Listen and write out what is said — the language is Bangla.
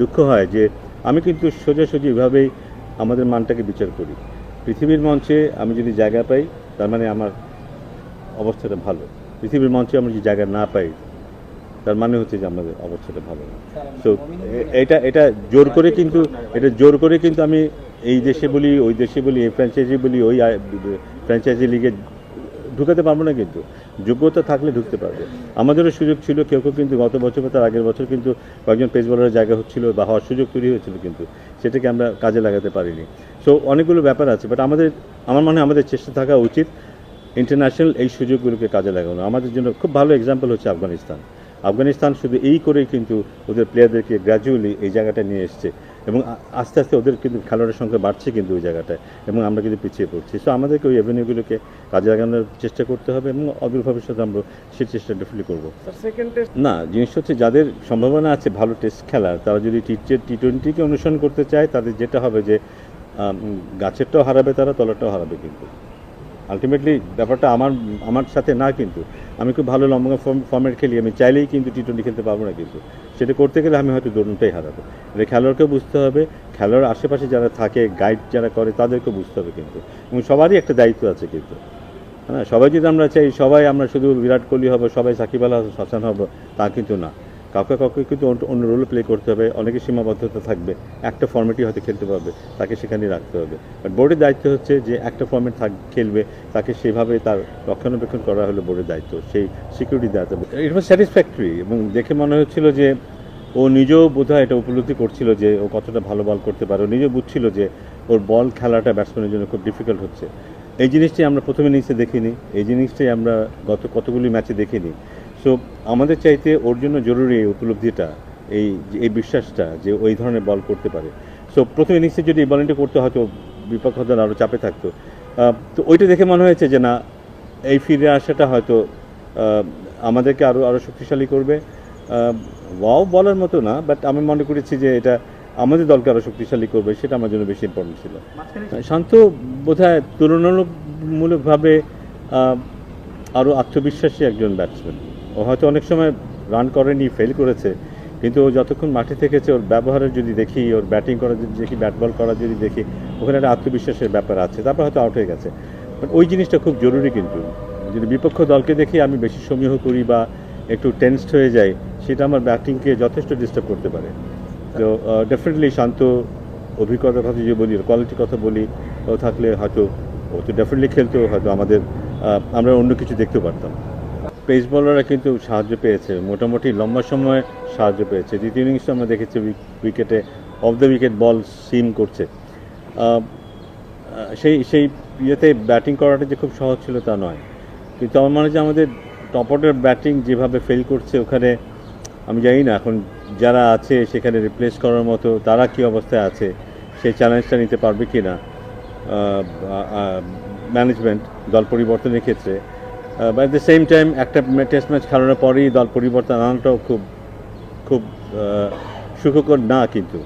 দুঃখ হয় যে আমি কিন্তু সোজাসুজি এভাবেই আমাদের মানটাকে বিচার করি। পৃথিবীর মঞ্চে আমি যদি জায়গা পাই, তার মানে আমার অবস্থাটা ভালো। পৃথিবীর মঞ্চে আমরা যদি জায়গা না পাই, তার মানে হচ্ছে যে আমাদের অবস্থাটা ভালো তো এটা এটা জোর করে কিন্তু, এটা জোর করে কিন্তু আমি এই দেশে বলি, ওই দেশে বলি, এই ফ্র্যাঞ্চাইজি বলি, ওই ফ্র্যাঞ্চাইজি লিগে ঢুকাতে পারব না কিন্তু। যোগ্যতা থাকলে ঢুকতে পারবে। আমাদেরও সুযোগ ছিল, কেউ কেউ কিন্তু গত বছর বা তার আগের বছর কিন্তু কয়েকজন পেস বলারের জায়গা হচ্ছিল বা হওয়ার সুযোগ তৈরি হয়েছিল কিন্তু, সেটাকে আমরা কাজে লাগাতে পারিনি। সো অনেকগুলো ব্যাপার আছে বাট আমাদের, আমার মনে হয় আমাদের চেষ্টা থাকা উচিত ইন্টারন্যাশনাল এই সুযোগগুলোকে কাজে লাগানো। আমাদের জন্য খুব ভালো এক্সাম্পল হচ্ছে আফগানিস্তান। আফগানিস্তান শুধু এই করেই কিন্তু ওদের প্লেয়ারদেরকে গ্র্যাজুয়ালি এই জায়গাটা নিয়ে এসছে। এবং আস্তে আস্তে ওদের কিন্তু খেলোয়াড়ের সংখ্যা বাড়ছে কিন্তু ওই জায়গাটায় এবং আমরা কিন্তু পিছিয়ে পড়ছি। সো আমাদেরকে ওই অ্যাভিনিউগুলোকে কাজে লাগানোর চেষ্টা করতে হবে এবং অদূর ভবিষ্যতে আমরা সেই চেষ্টা ডেফিনেটলি করব। না জিনিস হচ্ছে যাদের সম্ভাবনা আছে ভালো টেস্ট খেলার তারা যদি টি টি টোয়েন্টিকে অনুসরণ করতে চায় তাদের যেটা হবে যে গাছেরটাও হারাবে তারা তলাটাও হারাবে কিন্তু। আলটিমেটলি ব্যাপারটা আমার আমার সাথে না কিন্তু। আমি খুব ভালো লম্বা ফর্মেট খেলি, আমি চাইলেই কিন্তু টি টোয়েন্টি খেলতে পারব না কিন্তু। সেটা করতে গেলে আমি হয়তো দোনোটাই হারাবো। এটা খেলোয়াড়কেও বুঝতে হবে, খেলোয়াড় আশেপাশে যারা থাকে গাইড যারা করে, তাদেরকেও বুঝতে হবে কিন্তু। এবং সবারই একটা দায়িত্ব আছে কিন্তু। হ্যাঁ সবাই যদি আমরা চাই, সবাই আমরা শুধু বিরাট কোহলি হব, সবাই সাকিব আল হাসান হব, তা কিন্তু না। কাউকে কাউকে কিন্তু অন্য- রোল প্লে করতে হবে অনেকে সীমাবদ্ধতা থাকবে, একটা ফর্মেটই হয়তো খেলতে পারবে, তাকে সেখানেই রাখতে হবে। বাট বোর্ডের দায়িত্ব হচ্ছে যে একটা ফর্মেট থাক খেলবে, তাকে সেভাবে তার রক্ষণাবেক্ষণ করা হলো বোর্ডের দায়িত্ব, সেই সিকিউরিটি দেওয়া ইট ওয়াজ স্যাটিসফ্যাক্টরি এবং দেখে মনে হচ্ছিল যে ও নিজেও বোধহয় এটা উপলব্ধি করছিল যে ও কতটা ভালো বল করতে পারে। ও নিজেও বুঝছিল যে ওর বল খেলাটা ব্যাটসম্যানের জন্য খুব ডিফিকাল্ট হচ্ছে। এই জিনিসটি আমরা প্রথমে ইনিংসে দেখিনি। এই জিনিসটাই আমরা গত কতগুলি ম্যাচে দেখিনি। সো আমাদের চাইতে ওর জন্য জরুরি এই উপলব্ধিটা এই যে- এই বিশ্বাসটা যে ওই ধরনের বল করতে পারে। সো প্রথম ইনিংসে যদি এই বলিংটা করতে হয়তো বিপক্ষ দল আরও চাপে থাকতো। তো ওইটা দেখে মনে হয়েছে যে না এই ফিরে আসাটা হয়তো আমাদেরকে আরও আরও শক্তিশালী করবে। ওয়াও বলার মতো না বাট আমি মনে করেছি যে এটা আমাদের দলকে আরও শক্তিশালী করবে সেটা আমার জন্য বেশি ইম্পর্টেন্ট ছিল। শান্ত বোধহয় তুলনামূলকভাবে আরও আত্মবিশ্বাসী একজন ব্যাটসম্যান ও হয়তো অনেক সময় রান করেনি ফেল করেছে, কিন্তু ও যতক্ষণ মাঠে থেকেছে, ওর ব্যবহারের যদি দেখি, ওর ব্যাটিং করা যদি দেখি ব্যাট বল করা যদি দেখি, ওখানে একটা আত্মবিশ্বাসের ব্যাপার আছে, তারপর হয়তো আউট হয়ে গেছে। বাট ওই জিনিসটা খুব জরুরি কিন্তু। যদি বিপক্ষ দলকে দেখি, আমি বেশি সমীহ করি বা একটু টেনসড হয়ে যাই, সেটা আমার ব্যাটিংকে যথেষ্ট ডিস্টার্ব করতে পারে। তো ডেফিনেটলি শান্ত, অভিজ্ঞতার কথা যদি বলি কোয়ালিটির কথা বলি, ও থাকলে হয়তো ও তো ডেফিনেটলি খেলতো, হয়তো আমাদের আমরা অন্য কিছু দেখতে পারতাম। পেস বলাররা কিন্তু সাহায্য পেয়েছে, মোটামুটি লম্বা সময়ে সাহায্য পেয়েছে। দ্বিতীয় ইনিংসে আমরা দেখেছি উইকেটে off the wicket ball seam করছে। সেই সেই ইয়েতে ব্যাটিং করাটা যে খুব সহজ ছিল তা নয়। কিন্তু আমার মনে হয় যে আমাদের টপ অর্ডার ব্যাটিং যেভাবে ফেল করছে ওখানে, আমি জানি না, এখন যারা আছে সেখানে রিপ্লেস করার মতো, তারা কি অবস্থায় আছে, সেই চ্যালেঞ্জটা নিতে পারবে কি না ম্যানেজমেন্ট দল পরিবর্তনের ক্ষেত্রে। বাট দ্য সেম টাইম একটা টেস্ট ম্যাচ খেলানোর পরেই দল পরিবর্তন আনাটাও খুব খুব সুখকর না কিন্তু।